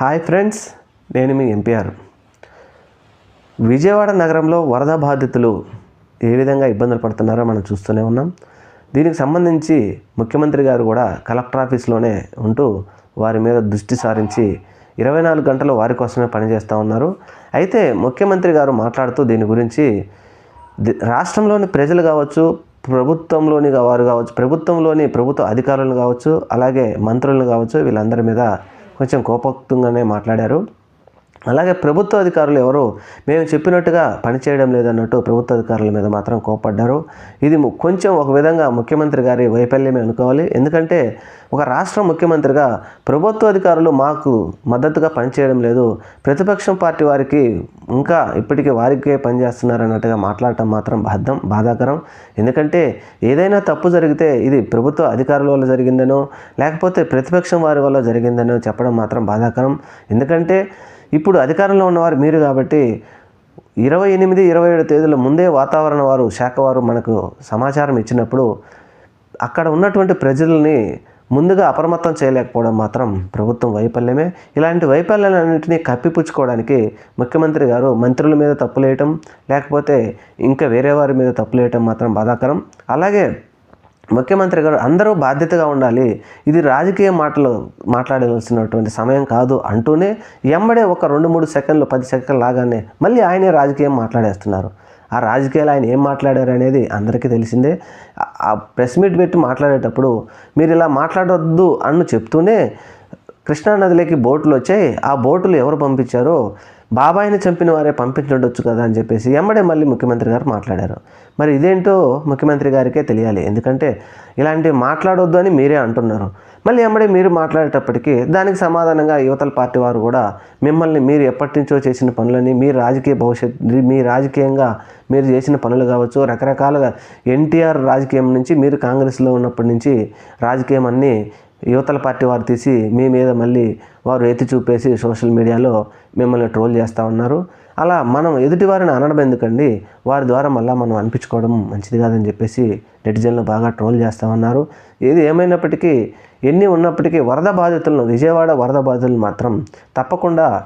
Hi friends నేను మీ NPR. Vijayawada నగరంలో వరద బాధితులు ఏ విధంగా ఇబ్బందులు పడుతున్నారో మనం చూస్తూనే ఉన్నాం. దీనికి సంబంధించి ముఖ్యమంత్రి గారు కూడా కలెక్టర్ ఆఫీస్లోనే ఉంటూ వారి మీద దృష్టి సారించి ఇరవై నాలుగు గంటలు వారి కోసమే పనిచేస్తూ ఉన్నారు. అయితే ముఖ్యమంత్రి గారు మాట్లాడుతూ దీని గురించి రాష్ట్రంలోని ప్రజలు కావచ్చు ప్రభుత్వంలోని వారు కావచ్చు ప్రభుత్వంలోని ప్రభుత్వ అధికారులు కావచ్చు అలాగే మంత్రులను కావచ్చు వీళ్ళందరి మీద కొంచెం కోపక్తంగానే మాట్లాడారు. అలాగే ప్రభుత్వ అధికారులు ఎవరు మేము చెప్పినట్టుగా పనిచేయడం లేదన్నట్టు ప్రభుత్వ అధికారుల మీద మాత్రం కోపడ్డారు ఇది కొంచెం ఒక విధంగా ముఖ్యమంత్రి గారి వైఫల్యమే అనుకోవాలి. ఎందుకంటే ఒక రాష్ట్ర ముఖ్యమంత్రిగా ప్రభుత్వ అధికారులు మాకు మద్దతుగా పనిచేయడం లేదు. ప్రతిపక్షం పార్టీ వారికి ఇంకా ఇప్పటికీ వారికే పనిచేస్తున్నారు అన్నట్టుగా మాట్లాడటం మాత్రం బాధం బాధాకరం. ఎందుకంటే ఏదైనా తప్పు జరిగితే ఇది ప్రభుత్వ అధికారుల వల్ల జరిగిందనో లేకపోతే ప్రతిపక్షం వారి వల్ల జరిగిందనో చెప్పడం మాత్రం బాధాకరం. ఎందుకంటే ఇప్పుడు అధికారంలో ఉన్నవారు మీరు కాబట్టి ఇరవై ఎనిమిది ఇరవై ఏడు తేదీల ముందే వాతావరణ వారు శాఖ వారు మనకు సమాచారం ఇచ్చినప్పుడు అక్కడ ఉన్నటువంటి ప్రజల్ని ముందుగా అప్రమత్తం చేయలేకపోవడం మాత్రం ప్రభుత్వం వైఫల్యమే. ఇలాంటి వైఫల్యాలన్నింటినీ కప్పిపుచ్చుకోవడానికి ముఖ్యమంత్రి గారు మంత్రుల మీద తప్పులేయటం లేకపోతే ఇంకా వేరే వారి మీద తప్పులేయటం మాత్రం బాధాకరం. అలాగే ముఖ్యమంత్రి గారు అందరూ బాధ్యతగా ఉండాలి. ఇది రాజకీయ మాటలు మాట్లాడవలసినటువంటి సమయం కాదు అంటూనే ఎమ్మడే ఒక రెండు మూడు సెకండ్లు పది సెకండ్లు లాగానే మళ్ళీ ఆయనే రాజకీయం మాట్లాడేస్తున్నారు. ఆ రాజకీయాలు ఆయన ఏం మాట్లాడారు అనేది అందరికీ తెలిసిందే. ఆ- ప్రెస్ మీట్ పెట్టి మాట్లాడేటప్పుడు మీరు ఇలా మాట్లాడొద్దు అన్ను చెప్తూనే కృష్ణానదిలోకి బోట్లు వచ్చాయి. ఆ బోటులు ఎవరు పంపించారో బాబాయిని చంపిన వారే పంపించుండొచ్చు కదా అని చెప్పేసి ఎమ్మడే మళ్ళీ ముఖ్యమంత్రి గారు మాట్లాడారు. మరి ఇదేంటో ముఖ్యమంత్రి గారికే తెలియాలి. ఎందుకంటే ఇలాంటివి మాట్లాడొద్దు అని మీరే అంటున్నారు. మళ్ళీ ఎమ్మడే మీరు మాట్లాడేటప్పటికీ దానికి సమాధానంగా యువతల పార్టీ వారు కూడా మిమ్మల్ని మీరు ఎప్పటి నుంచో చేసిన పనులని మీ రాజకీయ భవిష్యత్ మీ రాజకీయంగా మీరు చేసిన పనులు కావచ్చు రకరకాలుగా ఎన్టీఆర్ రాజకీయం నుంచి మీరు కాంగ్రెస్లో ఉన్నప్పటి నుంచి రాజకీయం అన్నీ యువతల పార్టీ వారు తీసి మీ మీద మళ్ళీ వారు ఎత్తి చూపేసి సోషల్ మీడియాలో మిమ్మల్ని ట్రోల్ చేస్తూ ఉన్నారు. అలా మనం ఎదుటి వారిని అనడం ఎందుకండి? వారి ద్వారా మళ్ళీ మనం అనిపించుకోవడం మంచిది కాదని చెప్పేసి నెటిజన్లు బాగా ట్రోల్ చేస్తూ ఉన్నారు. ఏది ఏమైనప్పటికీ ఎన్ని ఉన్నప్పటికీ వరద బాధితులను విజయవాడ వరద బాధితులను మాత్రం తప్పకుండా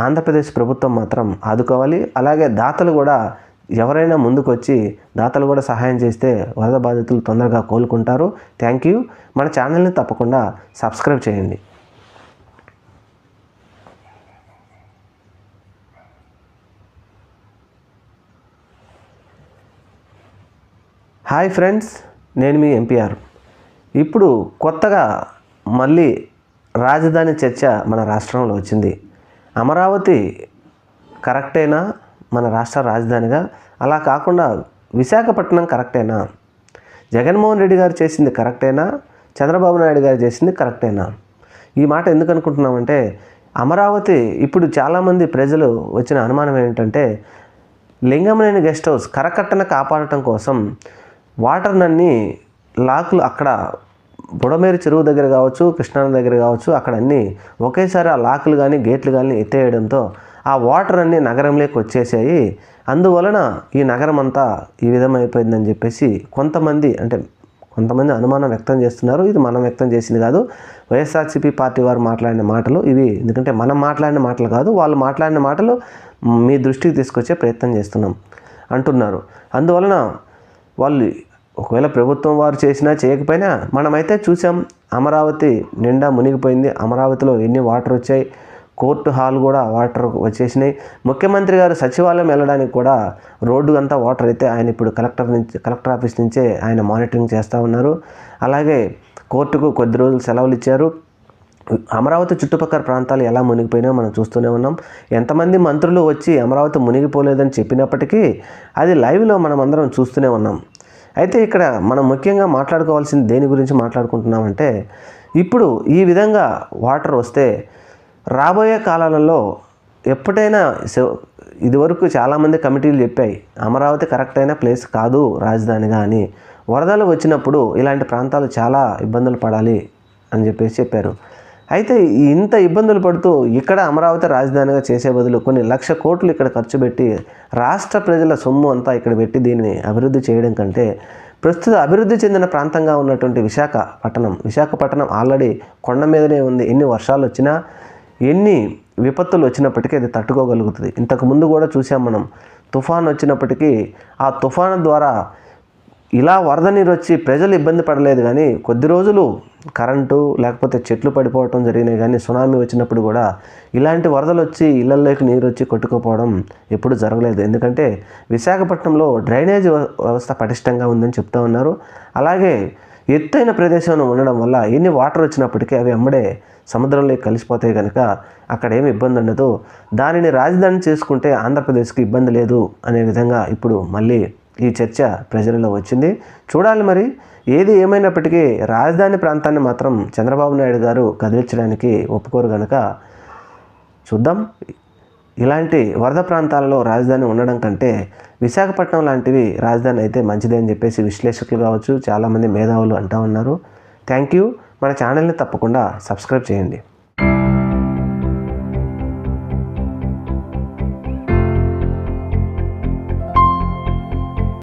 ఆంధ్రప్రదేశ్ ప్రభుత్వం మాత్రం ఆదుకోవాలి. అలాగే దాతలు కూడా ఎవరైనా ముందుకు వచ్చి దాతలు కూడా సహాయం చేస్తే వరద బాధితులు తొందరగా కోలుకుంటారు. థ్యాంక్ యూ మన ఛానల్ని తప్పకుండా సబ్స్క్రైబ్ చేయండి. హాయ్ ఫ్రెండ్స్ నేను మీ ఎంపీఆర్ ఇప్పుడు కొత్తగా మళ్ళీ రాజధాని చర్చ మన రాష్ట్రంలో వచ్చింది. అమరావతి కరెక్టేనా? మన రాష్ట్ర రాజధానిగా? అలా కాకుండా విశాఖపట్నం కరెక్టేనా? జగన్మోహన్ రెడ్డి గారు చేసింది కరెక్టేనా? చంద్రబాబు నాయుడు గారు చేసింది కరెక్టేనా? ఈ మాట ఎందుకు అనుకుంటున్నామంటే అమరావతి ఇప్పుడు చాలామంది ప్రజలు వచ్చిన అనుమానం ఏంటంటే లింగంలేని గెస్ట్ హౌస్ కరకట్టన కాపాడటం కోసం వాటర్నన్నీ లాకులు అక్కడ బుడమేరు చెరువు దగ్గర కావచ్చు కృష్ణానది దగ్గర కావచ్చు అక్కడ అన్నీ ఒకేసారి ఆ లాకులు కానీ గేట్లు కానీ ఎత్తేయడంతో ఆ వాటర్ అన్నీ నగరంలోకి వచ్చేసాయి. అందువలన ఈ నగరం అంతా ఈ విధమైపోయిందని చెప్పేసి కొంతమంది అంటే కొంతమంది అనుమానం వ్యక్తం చేస్తున్నారు. ఇది మనం వ్యక్తం చేసింది కాదు. వైఎస్ఆర్సీపీ పార్టీ వారు మాట్లాడిన మాటలు ఇవి. ఎందుకంటే మనం మాట్లాడిన మాటలు కాదు. వాళ్ళు మాట్లాడిన మాటలు మీ దృష్టికి తీసుకొచ్చే ప్రయత్నం చేస్తున్నాం అంటున్నారు. అందువలన వాళ్ళు ఒకవేళ ప్రభుత్వం వారు చేసినా చేయకపోయినా మనమైతే చూసాం అమరావతి నిండా మునిగిపోయింది. అమరావతిలో ఎన్ని వాటర్ వచ్చాయి కోర్టు హాల్ కూడా వాటర్ వచ్చేసినాయి. ముఖ్యమంత్రి గారు సచివాలయం వెళ్ళడానికి కూడా రోడ్డు అంతా వాటర్ అయితే ఆయన ఇప్పుడు కలెక్టర్ నుంచి కలెక్టర్ ఆఫీస్ నుంచే ఆయన మానిటరింగ్ చేస్తూ ఉన్నారు. అలాగే కోర్టుకు కొద్ది రోజులు సెలవులు ఇచ్చారు. అమరావతి చుట్టుపక్కల ప్రాంతాలు ఎలా మునిగిపోయినాయో మనం చూస్తూనే ఉన్నాం. ఎంతమంది మంత్రులు వచ్చి అమరావతి మునిగిపోలేదని చెప్పినప్పటికీ అది లైవ్లో మనం అందరం చూస్తూనే ఉన్నాం. అయితే ఇక్కడ మనం ముఖ్యంగా మాట్లాడుకోవాల్సింది దేని గురించి మాట్లాడుకుంటున్నామంటే ఇప్పుడు ఈ విధంగా వాటర్ వస్తే రాబోయే కాలాలలో ఎప్పుడైనా ఇదివరకు చాలామంది కమిటీలు చెప్పాయి అమరావతి కరెక్ట్ అయిన ప్లేస్ కాదు రాజధానిగా అని. వరదలు వచ్చినప్పుడు ఇలాంటి ప్రాంతాలు చాలా ఇబ్బందులు పడాలి అని చెప్పేసి చెప్పారు. అయితే ఇంత ఇబ్బందులు పడుతూ ఇక్కడ అమరావతి రాజధానిగా చేసే బదులు కొన్ని లక్ష కోట్లు ఇక్కడ ఖర్చు పెట్టి రాష్ట్ర ప్రజల సొమ్ము అంతా ఇక్కడ పెట్టి దీన్ని అభివృద్ధి చేయడం కంటే ప్రస్తుత అభివృద్ధి చెందిన ప్రాంతంగా ఉన్నటువంటి విశాఖపట్నం విశాఖపట్నం ఆల్రెడీ కొండ మీదనే ఉంది. ఎన్ని వర్షాలు వచ్చినా ఎన్ని విపత్తులు వచ్చినప్పటికీ అది తట్టుకోగలుగుతుంది. ఇంతకు ముందు కూడా చూసాం మనం తుఫాన్ వచ్చినప్పటికీ ఆ తుఫాను ద్వారా ఇలా వరద నీరు వచ్చి ప్రజలు ఇబ్బంది పడలేదు కానీ కొద్ది రోజులు కరెంటు లేకపోతే చెట్లు పడిపోవటం జరిగినాయి కానీ సునామీ వచ్చినప్పుడు కూడా ఇలాంటి వరదలు వచ్చి ఇళ్ళలోకి నీరు వచ్చి కొట్టుకుపోవడం ఎప్పుడు జరగలేదు. ఎందుకంటే విశాఖపట్నంలో డ్రైనేజ్ వ్యవస్థ పటిష్టంగా ఉందని చెప్తా ఉన్నారు. అలాగే ఎత్తైన ప్రదేశంలో ఉండడం వల్ల ఎన్ని వాటర్ వచ్చినప్పటికీ అవి అమ్మడే సముద్రంలో కలిసిపోతే కనుక అక్కడ ఏమి ఇబ్బంది ఉండదు. దానిని రాజధాని చేసుకుంటే ఆంధ్రప్రదేశ్కి ఇబ్బంది లేదు అనే విధంగా ఇప్పుడు మళ్ళీ ఈ చర్చ ప్రజలలో వచ్చింది. చూడాలి మరి ఏది ఏమైనప్పటికీ రాజధాని ప్రాంతాన్ని మాత్రం చంద్రబాబు నాయుడు గారు కదిలించడానికి ఒప్పుకోరు కనుక చూద్దాం. ఇలాంటి వరద ప్రాంతాలలో రాజధాని ఉండడం కంటే విశాఖపట్నం లాంటివి రాజధాని అయితే మంచిదే అని చెప్పేసి విశ్లేషకులు కావచ్చు చాలామంది మేధావులు అంటూ ఉన్నారు. Thank you. మన ఛానల్ని తప్పకుండా సబ్స్క్రైబ్ చేయండి.